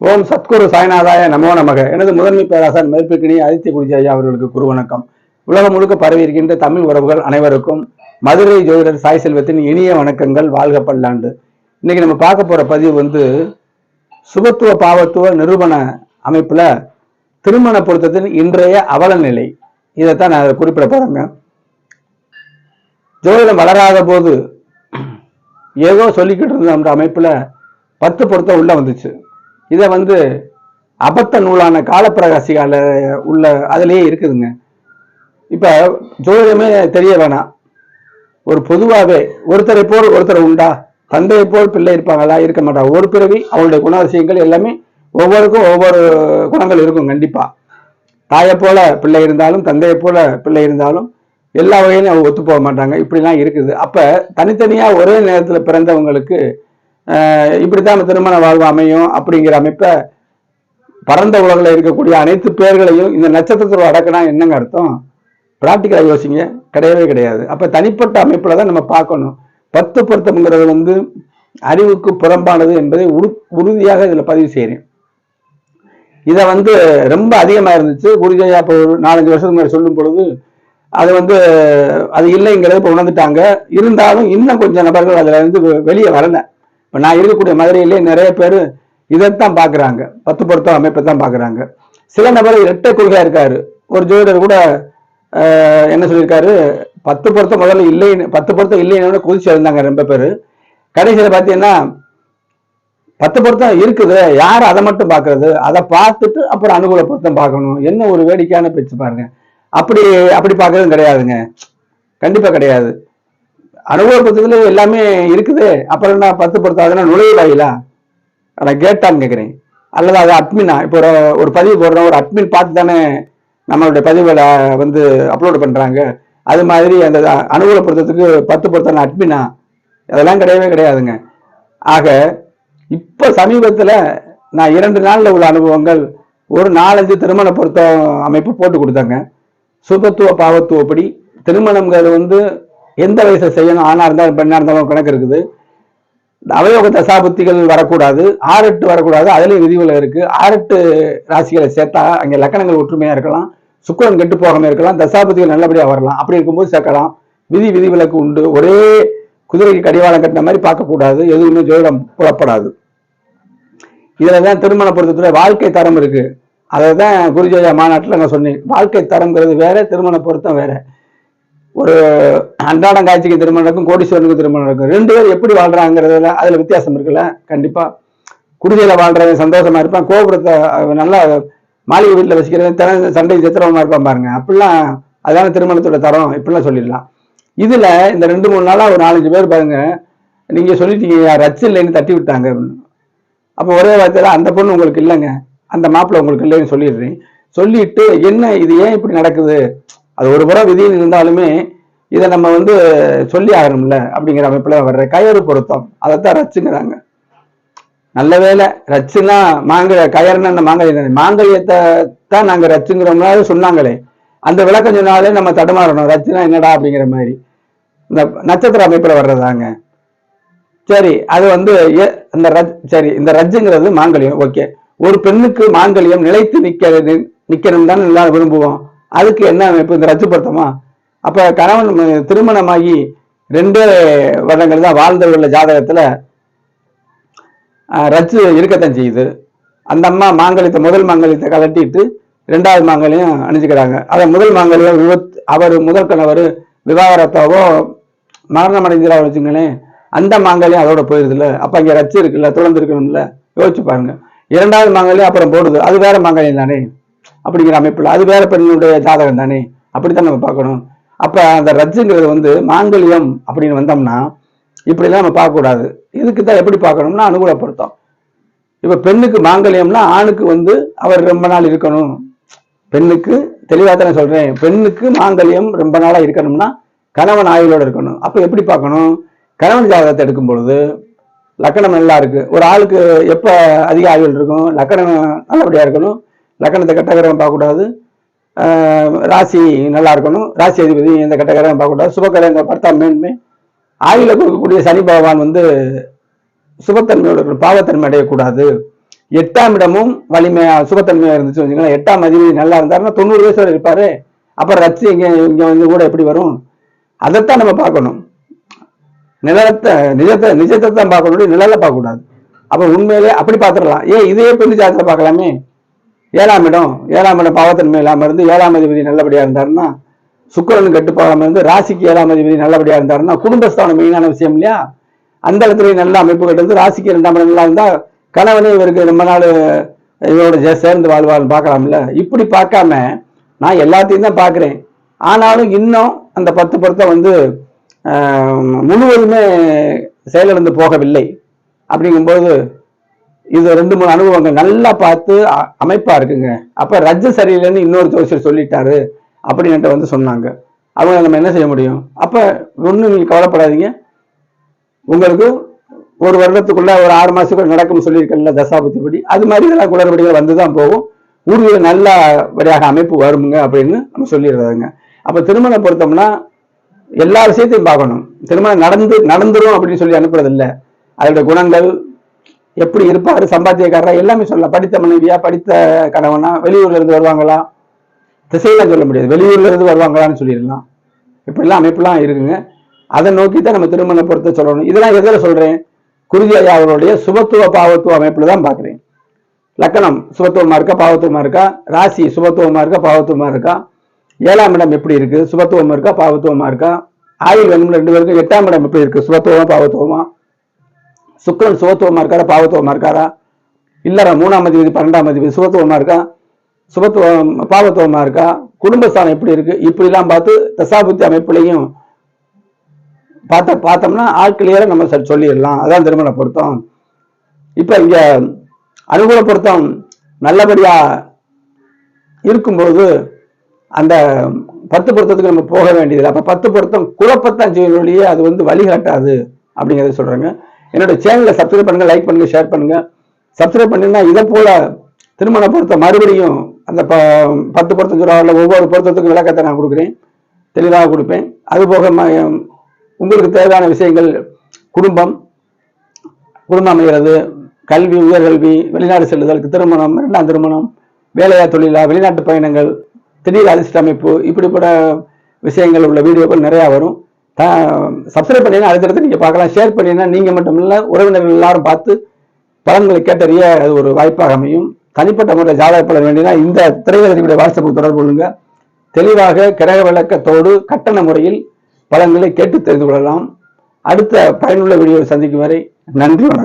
ஓம் சத்குரு சாய்நாதாய நமோ நமக. எனது முதன்மை பேராசர் மதிப்பிற்கினி ஆதித்ய குருஜாயா அவர்களுக்கு குரு வணக்கம். உலகம் முழுக்க பரவி இருக்கின்ற தமிழ் உறவுகள் அனைவருக்கும் மதுரை ஜோதிடர் சாய் செல்வத்தின் இனிய வணக்கங்கள் வாழ்க பல்லாண்டு. இன்னைக்கு நம்ம பார்க்க போற பதிவு வந்து சுபத்துவ பாவத்துவ நிரூபண அமைப்புல திருமண பொருத்தத்தின் இன்றைய அவல நிலை இதைத்தான் நான் குறிப்பிட போறேங்க. ஜோதிடம் வளராத போது ஏதோ சொல்லிக்கிட்டு இருந்த அமைப்புல பத்து பொருத்தம் உள்ள வந்துச்சு. இதை வந்து அபத்த நூலான காலப்பிரகாசிகால உள்ள அதுலேயே இருக்குதுங்க. இப்போ ஜோதிடமே தெரிய வேணாம். ஒரு பொதுவாகவே ஒருத்தரை போல் ஒருத்தர் உண்டா? தந்தையை போல் பிள்ளை இருப்பாங்களா? இருக்க மாட்டாங்க ஒரு பிறவி அவளுடைய குணாதிசயங்கள் எல்லாமே ஒவ்வொருக்கும் ஒவ்வொரு குணங்கள் இருக்கும் கண்டிப்பாக தாயை போல பிள்ளை இருந்தாலும் தந்தையை போல பிள்ளை இருந்தாலும் எல்லா வகையிலும் அவங்க ஒத்து போக மாட்டாங்க. இப்படிலாம் இருக்குது. அப்போ தனித்தனியாக ஒரே நேரத்தில் பிறந்தவங்களுக்கு இப்படித்தான் திருமண வாழ்வு அமையும் அப்படிங்கிற அமைப்பை பரந்த உலகில் இருக்கக்கூடிய அனைத்து பேர்களையும் இந்த நட்சத்திரத்தில் அடக்கினா என்னங்க அர்த்தம்? பிராக்டிக்கலாக யோசிங்க. கிடையவே கிடையாது. அப்போ தனிப்பட்ட அமைப்பில் தான் நம்ம பார்க்கணும். பத்து பொருத்தம்ங்கிறது வந்து அறிவுக்கு புறம்பானது என்பதை உரு உறுதியாக இதில் பதிவு செய்கிறேன் இதை வந்து ரொம்ப அதிகமாக இருந்துச்சு. குருஜயா இப்போ ஒரு நாலஞ்சு வருஷத்துக்கு முன்னாடி சொல்லும் பொழுது அது வந்து அது இல்லைங்கிறத இப்போ உணர்ந்துட்டாங்க. இருந்தாலும் இன்னும் கொஞ்சம் நபர்கள் அதில் இருந்து வெளியே வரலை. இப்போ நான் இருக்கக்கூடிய மதுரையிலே நிறைய பேர் இதைத்தான் பார்க்குறாங்க பத்து பொருத்தம் அமைப்பை தான் பார்க்குறாங்க சில நபர் இரட்டை கொள்கையாக இருக்காரு. ஒரு ஜோதிடர் கூட ஆஹ், என்ன சொல்லியிருக்காரு? பத்து பொருத்தம் முதல்ல இல்லைன்னு பத்து பொருத்தம் இல்லைன்னு குதிச்சு இருந்தாங்க ரொம்ப பேர். கடைசியில் பார்த்தீங்கன்னா பத்து பொருத்தம் இருக்குது யார் அதை மட்டும் பார்க்கறது அதை பார்த்துட்டு அப்புறம் அனுகூல பொருத்தம் பார்க்கணும். என்ன ஒரு வேடிக்கையான பேச்சு பாருங்க. அப்படி அப்படி பார்க்கறதும் கிடையாதுங்க. கண்டிப்பாக கிடையாது. அனுகூல எல்லாமே இருக்குது. அப்புறம் என்ன பத்து பொருத்தம் அதெல்லாம் நுழைவாயிலா? நான் கேட்டான்னு கேட்குறேன் அல்லது அது அட்மினா இப்போ ஒரு ஒரு பதிவு போடுறோம். ஒரு அட்மின் பார்த்து தானே நம்மளுடைய பதிவுகளை வந்து அப்லோடு பண்ணுறாங்க அது மாதிரி அந்த அனுகூலப்படுத்துறதுக்கு பொருத்தத்துக்கு பத்து பொருத்தம் அட்மினா அதெல்லாம் கிடையவே கிடையாதுங்க. ஆக இப்போ சமீபத்தில் நான் இரண்டு நாளில் உள்ள அனுபவங்கள் ஒரு நாலஞ்சு திருமண பொருத்தம் அமைப்பு போட்டு கொடுத்தாங்க. சுபத்துவ பாவத்துவப்படி திருமணங்கிறது வந்து எந்த வயசுல செய்யணும் ஆணா இருந்தாலும் பெண்ணா இருந்தாலும் கணக்கு இருக்குது. அவயோக தசாபுத்திகள் வரக்கூடாது. ஆறெட்டு வரக்கூடாது. அதுலயும் விதிவில இருக்கு. ஆறெட்டு ராசிகளை சேர்த்தா அங்கே லக்கணங்கள் ஒற்றுமையா இருக்கலாம். சுக்கரன் கெட்டு போகாம இருக்கலாம். தசாபுத்திகள் நல்லபடியாக வரலாம். அப்படி இருக்கும்போது சேர்க்கலாம். விதி விதிவிலக்கு உண்டு. ஒரே குதிரைக்கு கடிவாளம் கட்டின மாதிரி பார்க்கக்கூடாது. எதுவுமே ஜோதிடம் புலப்படாது. இதில் தான் திருமண பொருத்தத்துல வாழ்க்கை தரம் இருக்கு. அதை தான் குருஜோயா மாநாட்டில் நான் சொன்னேன். வாழ்க்கை தரம்ங்கிறது வேற திருமண பொருத்தம் வேற. ஒரு அன்றாடம் காட்சிக்கு திருமணம் நடக்கும் கோடீஸ்வரனுக்கு திருமணம் நடக்கும். ரெண்டு பேர் எப்படி வாழ்றாங்கிறதுல அதுல வித்தியாசம் இருக்குல்ல? கண்டிப்பா. குடிசையில வாழ்றவன் சந்தோஷமா இருப்பான் கோபுரத்தை நல்லா மாளிகை வீட்டில் வச்சுக்கிறவன் தின சண்டை சித்திரமா இருப்பான் பாருங்க. அப்படிலாம் அதான திருமணத்தோட தரம் இப்படிலாம் சொல்லிடலாம். இதுல இந்த ரெண்டு மூணு நாளா ஒரு நாலஞ்சு பேர் பாருங்க நீங்க சொல்லிட்டீங்க ரச்சு இல்லைன்னு தட்டி விட்டாங்க அப்போ ஒரே வார்த்தையில அந்த பொண்ணு உங்களுக்கு இல்லைங்க அந்த மாப்பிள்ளை உங்களுக்கு இல்லைன்னு சொல்லிடுறேன். சொல்லிட்டு என்ன இது ஏன் இப்படி நடக்குது? அது ஒரு புறம் விதியில் இருந்தாலுமே இதை நம்ம வந்து சொல்லி ஆகணும்ல அப்படிங்கிற அமைப்புல வர்ற கயறு பொருத்தம். அதைத்தான் ரச்சுங்கிறாங்க. நல்ல வேலை ரச்சுன்னா மாங்கல கயர்னா என்ன? மாங்கல்யம் மாங்கல்யத்தை தான் நாங்க ரச்சுங்கிறோம்னா சொன்னாங்களே. அந்த விளக்கம் சொன்னாலே நம்ம தடுமாறணும். ரச்சுனா என்னடா அப்படிங்கிற மாதிரி. இந்த நட்சத்திர அமைப்புல வர்றதாங்க. சரி அது வந்து ஏ- இந்த ரஜ் சரி இந்த ரஜ்ஜுங்கிறது மாங்கல்யம். ஓகே. ஒரு பெண்ணுக்கு மாங்கல்யம் நிலைத்து நிற்கிறது நிக்கணும் தான் எல்லாரும் விரும்புவோம். அதுக்கு என்ன அமைப்பு? இந்த ரஜ்ஜு பொருத்தமா அப்ப கணவன் திருமணமாகி ரெண்டே வருடங்கள் தான் வாழ்ந்தவர்கள ஜாதகத்துல ரச்சு இருக்கத்தான் செய்யுது. அந்த அம்மா மாங்கல்யத்தை முதல் மாங்கல்யத்தை கலட்டிட்டு ரெண்டாவது மாங்கல்யம் அணிஞ்சுக்கிறாங்க. அதை முதல் மாங்கல்யம் விபத் அவர் முதல் கணவர் விவாகரத்தாவோ மரணம் அடைஞ்சிடா வச்சுங்களேன் அந்த மாங்கல்யம் அதோட போயிருதுல அப்ப இங்க ரச்சு இருக்குல்ல தொடர்ந்து இருக்கணும்ல? யோசிச்சு பாருங்க. இரண்டாவது மாங்கல்யம் அப்புறம் போடுது. அது வேற மாங்கல்யம் தானே? அப்படிங்கிற அமைப்பில். அது வேற பெண்ணுடைய ஜாதகம் தானே? அப்படித்தான் நம்ம பார்க்கணும். அப்ப அந்த ரஜுங்கிறது வந்து மாங்கல்யம் அப்படின்னு வந்தோம்னா இப்படிலாம் நம்ம பார்க்கக்கூடாது. இதுக்கு தான் எப்படி பார்க்கணும்னா அனுகூலப்படுத்தும். இப்போ இப்ப பெண்ணுக்கு மாங்கல்யம்னா ஆணுக்கு வந்து அவர் ரொம்ப நாள் இருக்கணும். பெண்ணுக்கு தெளிவாக தான் சொல்றேன். பெண்ணுக்கு மாங்கல்யம் ரொம்ப நாளா இருக்கணும்னா கணவன் ஆயுளோட இருக்கணும். அப்ப எப்படி பார்க்கணும்? கணவன் ஜாதகத்தை எடுக்கும் பொழுது லக்கணம் நல்லா இருக்கு. ஒரு ஆளுக்கு எப்ப அதிக ஆயுள் இருக்கும்? லக்கணம் நல்லபடியா இருக்கணும். லக்கணத்தை கட்டகரம் பார்க்கக்கூடாது. ராசி நல்லா இருக்கணும். ராசி அதிபதி எந்த கட்டகரம் பார்க்கக்கூடாது. சுபகரங்க பார்த்தா மேன்மை. ஆயுள கொடுக்கக்கூடிய சனி பகவான் வந்து சுபத்தன்மையோட பாவத்தன்மை அடையக்கூடாது. எட்டாம் இடமும் வலிமையா சுபத்தன்மையாக இருந்துச்சு வச்சுங்களேன் எட்டாம் அதிபதி நல்லா இருந்தாருன்னா தொண்ணூறு வயசு வரை இருப்பாரு. அப்புறம் ரத்து இங்கே இங்கே வந்து கூட எப்படி வரும்? அதைத்தான் நம்ம பார்க்கணும். நிலத்தை நிஜத்தை நிஜத்தை தான் பார்க்கணும். நிழலை பார்க்கக்கூடாது. அப்போ உண்மையிலே அப்படி பார்த்துடலாம். ஏன் இதே பெண்ணு ஜாதகத்தை பார்க்கலாமே? ஏழாம் இடம் ஏழாம் இடம் பாவத்தன்மை இல்லாமல் இருந்து ஏழாம் அதிபதி நல்லபடியாக இருந்தாருன்னா சுக்கரன் கெட்டு இருந்து ராசிக்கு ஏழாம் அதிபதி நல்லபடியாக இருந்தாருன்னா குடும்பஸ்தானம் மெயினான விஷயம் இல்லையா? அந்த இடத்துல நல்ல அமைப்பு கட்டு ராசிக்கு இரண்டாம் இடம் நல்லா இருந்தால் கணவனே இவருக்கு ரொம்ப நாள் இவரோட சேர்ந்து வாழ்வாள்னு பார்க்கலாம்ல. இப்படி பார்க்காம நான் எல்லாத்தையும் தான் பார்க்குறேன். ஆனாலும் இன்னும் அந்த பத்து பொருத்தம் வந்து முழுவதுமே செயலிழந்து போகவில்லை. அப்படிங்கும்போது இது ரெண்டு மூணு அனுபவங்கள் நல்லா பார்த்து அ- அமைப்பா இருக்குங்க. அப்ப ரஜ சரியில்லைன்னு இன்னொரு ஜோசியர் சொல்லிட்டாரு அப்படின்ட்டு வந்து சொன்னாங்க. அவங்க நம்ம என்ன செய்ய முடியும்? அப்ப ஒன்றும் நீங்க கவலைப்படாதீங்க. உங்களுக்கு ஒரு வருடத்துக்குள்ள ஒரு ஆறு மாசத்துக்குள்ள நடக்கும்னு சொல்லியிருக்கல தசாபுத்தி படி. அது மாதிரி இதெல்லாம் குளறுபடிகள் வந்து தான் போகும் நல்ல வழியாக அமைப்பு வருமுங்க அப்படின்னு நம்ம சொல்லிடுறதுங்க. அப்ப திருமணம் பொறுத்தோம்னா எல்லா விஷயத்தையும் பார்க்கணும். திருமணம் நடந்து நடந்துரும் அப்படின்னு சொல்லி அனுப்புறது அதோட குணங்கள் எப்படி இருப்பாரு சம்பாத்தியக்காரரா? எல்லாமே சொல்லலாம். படித்த மனைவியா படித்த கணவனா வெளியூர்ல இருந்து வருவாங்களா? திசையெல்லாம் சொல்ல முடியாது. வெளியூர்ல இருந்து வருவாங்களான்னு சொல்லிடலாம். இப்படிலாம் அமைப்புலாம் இருக்குங்க. அதை நோக்கி தான் நம்ம திருமண பொறுத்த சொல்லணும். இதெல்லாம் எதில் சொல்றேன்? குருதி ஐயா அவர்களுடைய சுபத்துவ பாவத்துவ அமைப்புல தான் பார்க்குறேன். லக்கணம் சுபத்துவமா இருக்கா பாவத்துவமா இருக்கா? ராசி சுபத்துவமா இருக்கா பாவத்துவமா இருக்கா? ஏழாம் இடம் எப்படி இருக்கு? சுபத்துவமா இருக்கா பாவத்துவமா இருக்கா? ஆயுள் வேணும் ரெண்டு பேருக்கும் எட்டாம் இடம் எப்படி இருக்கு? சுபத்துவமா பாவத்துவமா? சுக்கரன் சுகத்துவமா இருக்காரா பாவத்துவமா இருக்காரா? இல்லற மூணாம் அதிபதி பன்னெண்டாம் அதிபதி சுகத்துவமா இருக்கா? சுபத்துவம் பாவத்துவமா இருக்கா? குடும்பஸ்தானம் எப்படி இருக்கு? இப்படிலாம் பார்த்து தசாபுத்தி அமைப்புலையும் பார்த்த பார்த்தோம்னா ஆள் நம்ம சரி சொல்லிடலாம். அதான் திருமண பொருத்தம். இப்ப இங்க அனுகூல பொருத்தம் நல்லபடியா இருக்கும்போது அந்த பத்து பொருத்தத்துக்கு நம்ம போக வேண்டியதில்லை. அப்ப பத்து பொருத்தம் குழப்பத்தான் செய்யும் அது வந்து வழிகாட்டாது அப்படிங்கறத சொல்றாங்க. என்னோட சேனலை சப்ஸ்கிரைப் பண்ணுங்கள் லைக் பண்ணுங்கள் ஷேர் பண்ணுங்கள் சப்ஸ்கிரைப் பண்ணிங்கன்னா இதை போல் திருமண பொருத்தம் மறுபடியும் அந்த ப பத்து பொருத்தம் சொல்றாங்கல்ல ஒவ்வொரு பொருத்தத்துக்கும் விளக்கத்தை நான் கொடுக்குறேன். தெளிவாக கொடுப்பேன். அதுபோக ம- உங்களுக்கு தேவையான விஷயங்கள் குடும்பம் குடும்பம் அமைகிறது கல்வி உயர்கல்வி வெளிநாடு செல்லுதல் திருமணம் இரண்டாம் திருமணம் வேலையா தொழிலா வெளிநாட்டு பயணங்கள் திடீர் அதிர்ஷ்ட அமைப்பு இப்படிப்பட்ட விஷயங்கள் உள்ள வீடியோக்கள் நிறையா வரும். சப்ஸ்கிரைப் பண்ணீங்கன்னா அடுத்தடுத்து நீங்கள் பார்க்கலாம். ஷேர் பண்ணீங்கன்னா நீங்கள் மட்டும் இல்லை உறவினர்கள் எல்லாரும் பார்த்து பலன்களை கேட்டறிய அது ஒரு வாய்ப்பாக அமையும். தனிப்பட்ட முறை ஜாதக வேண்டினா இந்த திரைவதனுடைய வாட்ஸ்அப்புக்கு தொடர்பு கொள்ளுங்க. தெளிவாக கிரக விளக்கத்தோடு கட்டண முறையில் பலன்களை கேட்டு தெரிந்து கொள்ளலாம். அடுத்த பயனுள்ள வீடியோவை சந்திக்கும் வரை நன்றி வணக்கம்.